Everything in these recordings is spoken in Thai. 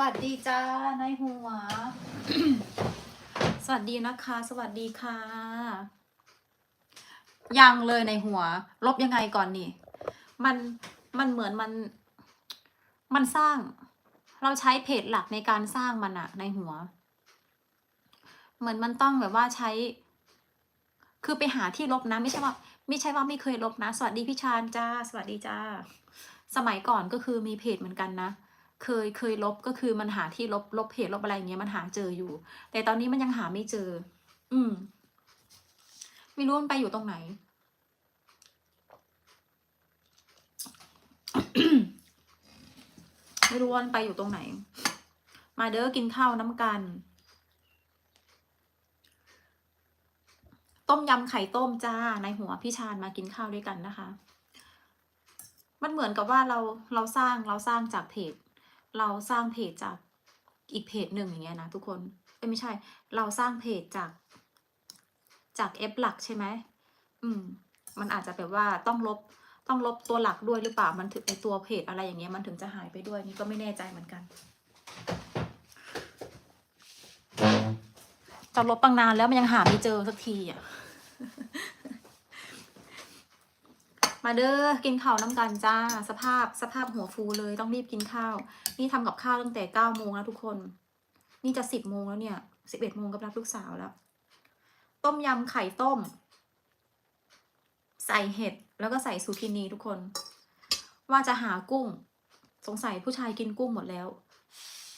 วัสดีจ้าในหัว สวัสดีนะคะ สวัสดีค่ะ ยังเลยในหัว ลบยังไงก่อนนี่ มันมันเหมือนมัน มันสร้าง เราใช้เพจหลักในการสร้างมันอะในหัว เหมือนมันต้องแบบว่าใช้ คือไปหาที่ลบนะ ไม่ใช่ว่า ไม่ใช่ว่าไม่เคยลบนะ สวัสดีพี่ชานจ้า สวัสดีจ้า สมัยก่อนก็คือมีเพจเหมือนกันนะ เคยเคยลบก็คือมันหาที่ลบลบเพจลบอะไรอย่างเงี้ยมันหาเจออยู่ แต่ตอนนี้มันยังหาไม่เจอ อืม ไม่รู้มันไปอยู่ตรงไหน ไม่รู้มันไปอยู่ตรงไหน มาเด้อกินข้าวน้ำกัน ต้มยำไข่ต้มจ้าในหัวพี่ชาญมากินข้าวด้วยกันนะคะมันเหมือนกับว่าเราเราสร้างเราสร้างจากเพจ เราสร้างเพจจากอีกเพจหนึ่งอย่างเงี้ยนะทุกคนเอ้ไม่ใช่ เราสร้างเพจจากจากเอฟหลักใช่ไหมอืม มันอาจจะแบบว่าต้องลบต้องลบตัวหลักด้วยหรือเปล่ามันถึงไอตัวเพจอะไรอย่างเงี้ยมันถึงจะหายไปด้วยนี่ก็ไม่แน่ใจเหมือนกันจะลบตั้งนานแล้วมันยังหาไม่เจอสักทีอะ มาเด้อกินข้าวน้ำกันจ้า สภาพสภาพหัวฟูเลยต้องรีบกินข้าว นี่ทำกับข้าวตั้งแต่เก้าโมงแล้วทุกคน นี่จะสิบโมงแล้วเนี่ยสิบเอ็ดโมงกับรับลูกสาวแล้ว ต้มยำไข่ต้ม ใส่เห็ดแล้วก็ใส่ซูกินีทุกคน ว่าจะหากุ้ง สงสัยผู้ชายกินกุ้งหมดแล้ว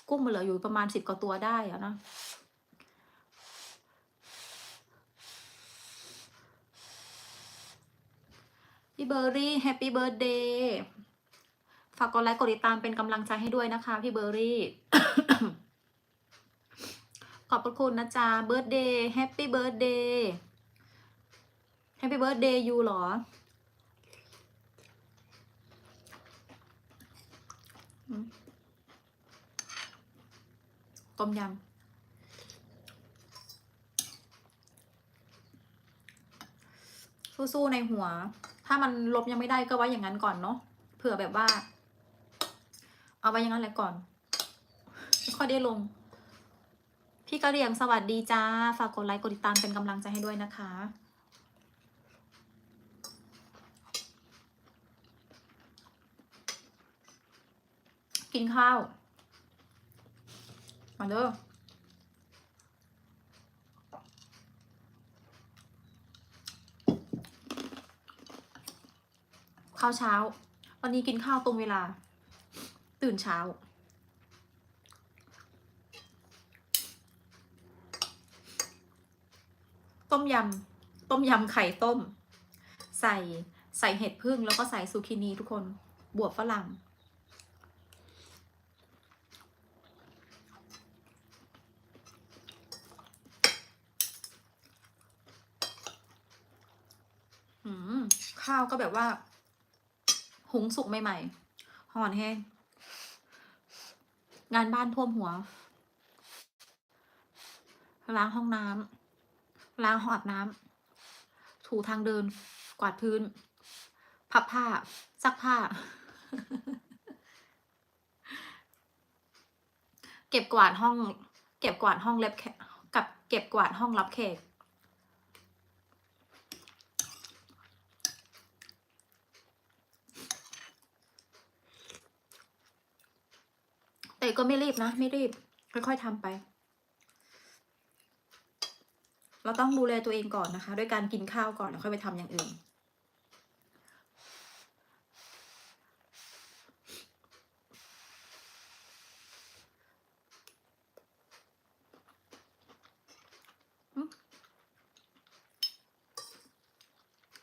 กุ้งมันเหลืออยู่ประมาณสิบกว่าตัวได้อะนะ พี่เบอร์รี่แฮปปี้เบิร์ดเดย์ฝากกดไลค์กดติดตามเป็นกำลังใจให้ด้วยนะคะ พี่เบอร์รี่ ขอบพระคุณนะจ๊ะเบิร์ดเดย์แฮปปี้เบิร์ดเดย์แฮปปี้เบิร์ดเดย์ยูหรออืมต้มยำสู้ๆในหัวามันลบยังไม่ได้ก็ไว้อย่างนั้นก่อนเนาะเผื่อแบบว่า เอาไว้อย่างนั้นแหละก่อนไม่ค่อยได้ลง พี่กระเรียงสวัสดีจ้า ฝากกดไลค์กดติดตามเป็นกำลังใจให้ด้วยนะคะกินข้าว มาเด้อ ข้าวเช้า วันนี้กินข้าวตรงเวลา ตื่นเช้า ต้มยำต้มยำไข่ต้ม ใส่ใส่เห็ดพึ่งแล้วก็ใส่ซูกินีทุกคนบวบฝรั่งข้าวก็แบบว่า หุงสุกใหม่ๆห่อนแห้งงานบ้านท่วมหัว ล้างห้องน้ำล้างห้องอาบน้ำถูทางเดิน กวาดพื้น พับผ้า ซักผ้า เก็บกวาดห้อง เก็บกวาดห้องเล็บแขกกับเก็บกวาดห้องรับแขก แต่ก็ไม่รีบนะ ไม่รีบ ค่อยๆทำไป เราต้องดูแลตัวเองก่อนนะคะ ด้วยการกินข้าวก่อนแล้วค่อยไปทำอย่างอื่น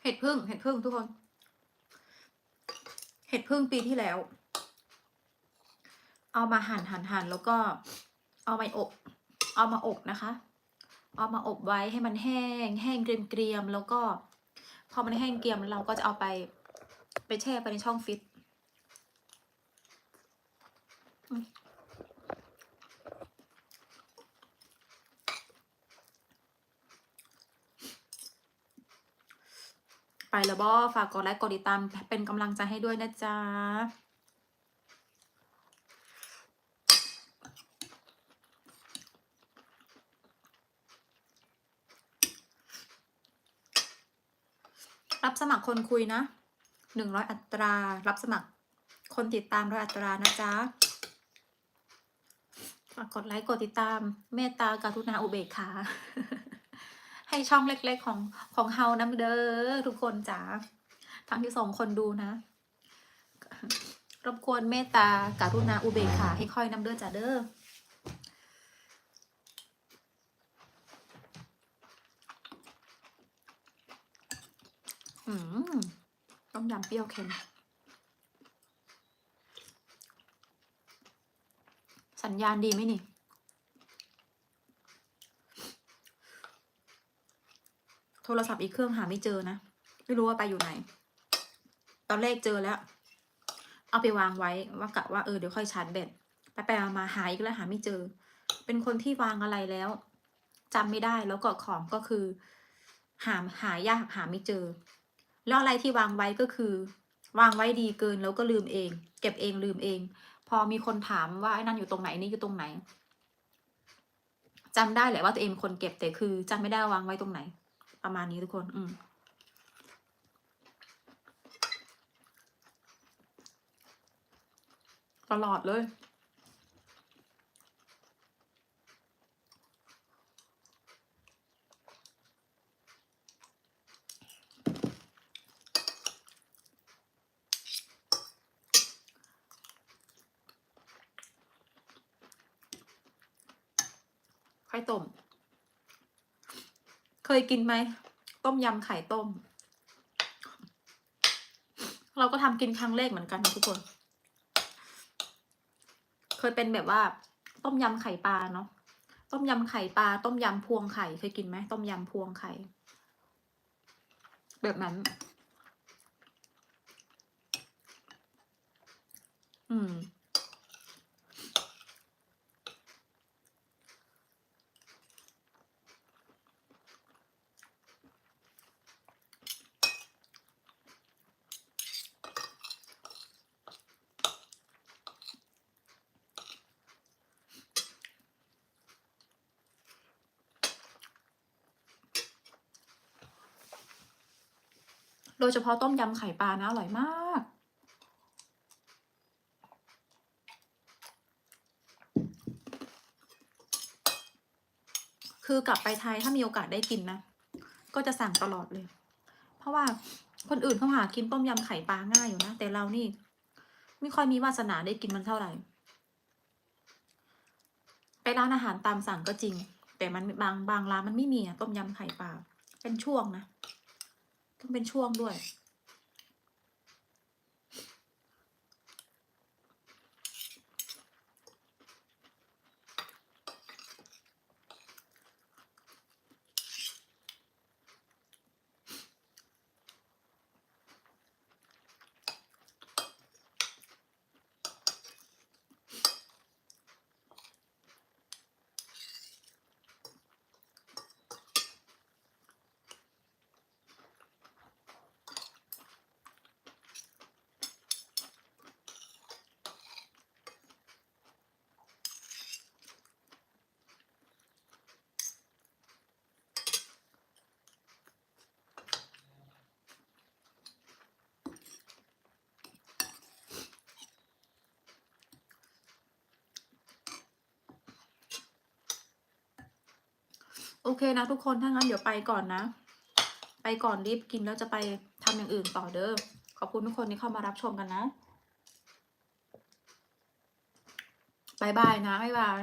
เห็ดพึ่งเห็ดพึ่งทุกคน เห็ดพึ่งปีที่แล้ว เอามาหั่นหั่นหั่นแล้วก็เอามาอบ เอามาอบนะคะ เอามาอบไว้ให้มันแห้ง แห้งเกรียมๆแล้วก็ พอมันแห้งเกรียมเราก็จะเอาไป ไปแช่ไปในช่องฟิตไปแล้วบอฝากกดไลค์กดติดตามเป็นกำลังใจให้ด้วยนะจ๊ะ รับสมัครคนคุยนะหนึ่งร้อยอัตรา รับสมัคร คนติดตามร้อยอัตรานะจ๊ะฝากกดไลค์กดติดตาม เมตตาการุณาอุเบกขาให้ช่องเล็กๆของของเฮาน้ำเด้อทุกคนจ๋าทั้งที่สองคนดูนะ รบกวนเมตตาการุณาอุเบกขาให้ค่อยน้ำเด้อจ้าเด้อมต้ม ยำเปรี้ยวเค็ม สัญญาณดีไหมนี่ โทรศัพท์อีกเครื่องหาไม่เจอนะ ไม่รู้ว่าไปอยู่ไหน ตอนแรกเจอแล้ว เอาไปวางไว้ว่ากะว่าเออเดี๋ยวค่อยชาร์จแบตไปไปมาหาอีกแล้วหาไม่เจอ เป็นคนที่วางอะไรแล้วจำไม่ได้แล้วก็ของก็คือ หาหายากหาไม่เจอ แล้วอะไรที่วางไว้ก็คือ วางไว้ดีเกินแล้วก็ลืมเอง เก็บเองลืมเอง พอมีคนถามว่าไอ้นั่นอยู่ตรงไหนนี่อยู่ตรงไหนจำได้แหละว่าตัวเองคนเก็บแต่คือจำไม่ได้วาวางไว้ตรงไหน ประมาณนี้ทุกคน อืมตลอดเลย ไข่ต้ม เคยกินไหม ต้มยำไข่ต้ม เราก็ทำกินครั้งแรกเหมือนกันนะทุกคน เคยเป็นแบบว่า ต้มยำไข่ปลาเนาะ ต้มยำไข่ปลา ต้มยำพวงไข่ เคยกินไหม ต้มยำพวงไข่ แบบนั้น อืม โดยเฉพาะต้มยำไข่ปลานะอร่อยมาก คือกลับไปไทยถ้ามีโอกาสได้กินนะ ก็จะสั่งตลอดเลย เพราะว่าคนอื่นเขาหากินต้มยำไข่ปลาง่ายอยู่นะ แต่เรานี่ ไม่ค่อยมีวาสนาได้กินมันเท่าไหร่ ไปร้านอาหารตามสั่งก็จริง แต่มันบางบางร้านมันไม่มีอะต้มยำไข่ปลาเป็นช่วงนะ ต้องเป็นช่วงด้วย โอเคนะทุกคนถ้างั้นเดี๋ยวไปก่อนนะ ไปก่อนรีบกินแล้วจะไปทำอย่างอื่นต่อเด้อขอบคุณทุกคนที่เข้ามารับชมกันนะบายบายนะบายบาย